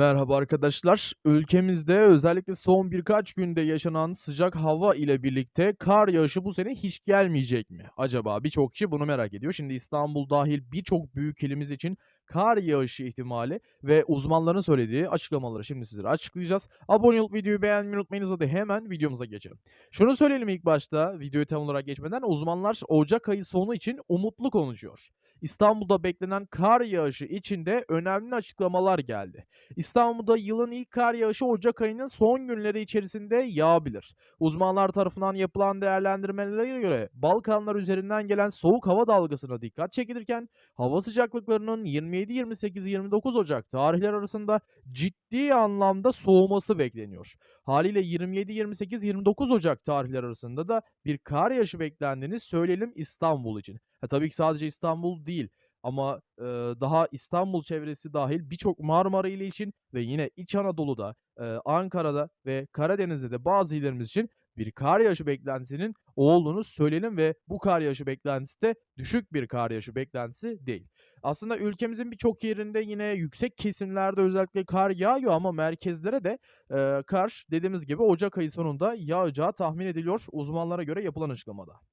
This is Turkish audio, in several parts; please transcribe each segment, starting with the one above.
Merhaba arkadaşlar. Ülkemizde özellikle son birkaç günde yaşanan sıcak hava ile birlikte kar yağışı bu sene hiç gelmeyecek mi? Acaba birçok kişi bunu merak ediyor. Şimdi İstanbul dahil birçok büyük ilimiz için kar yağışı ihtimali ve uzmanların söylediği açıklamaları şimdi sizlere açıklayacağız. Abone olup videoyu beğenmeyi unutmayınız. Hadi hemen videomuza geçelim. Şunu söyleyelim ilk başta videoyu tam olarak geçmeden uzmanlar Ocak ayı sonu için umutlu konuşuyor. İstanbul'da beklenen kar yağışı için de önemli açıklamalar geldi. İstanbul'da yılın ilk kar yağışı Ocak ayının son günleri içerisinde yağabilir. Uzmanlar tarafından yapılan değerlendirmelere göre Balkanlar üzerinden gelen soğuk hava dalgasına dikkat çekilirken hava sıcaklıklarının 27-28-29 Ocak tarihler arasında ciddi anlamda soğuması bekleniyor. Haliyle 27-28-29 Ocak tarihler arasında da bir kar yağışı beklendiğini söyleyelim İstanbul için. Ha, tabii ki sadece İstanbul değil ama, eee, daha İstanbul çevresi dahil birçok Marmara ili için ve yine İç Anadolu'da, eee, Ankara'da ve Karadeniz'de de bazı illerimiz için bir kar yağışı beklentisinin olduğunu söyleyelim ve bu kar yağışı beklentisi de düşük bir kar yağışı beklentisi değil. Aslında ülkemizin birçok yerinde yine yüksek kesimlerde özellikle kar yağıyor ama merkezlere de, eee, kar dediğimiz gibi ocak ayı sonunda yağacağı tahmin ediliyor uzmanlara göre yapılan açıklamada.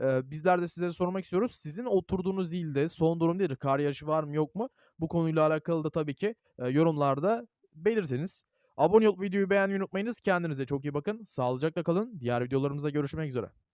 Eee, bizler de size sormak istiyoruz. Sizin oturduğunuz ilde son durum nedir? Kar yağışı var mı yok mu? Bu konuyla alakalı da tabii ki, eee, yorumlarda belirtiniz. Abone olup videoyu beğenmeyi unutmayınız. Kendinize çok iyi bakın. Sağlıcakla kalın. Diğer videolarımızda görüşmek üzere.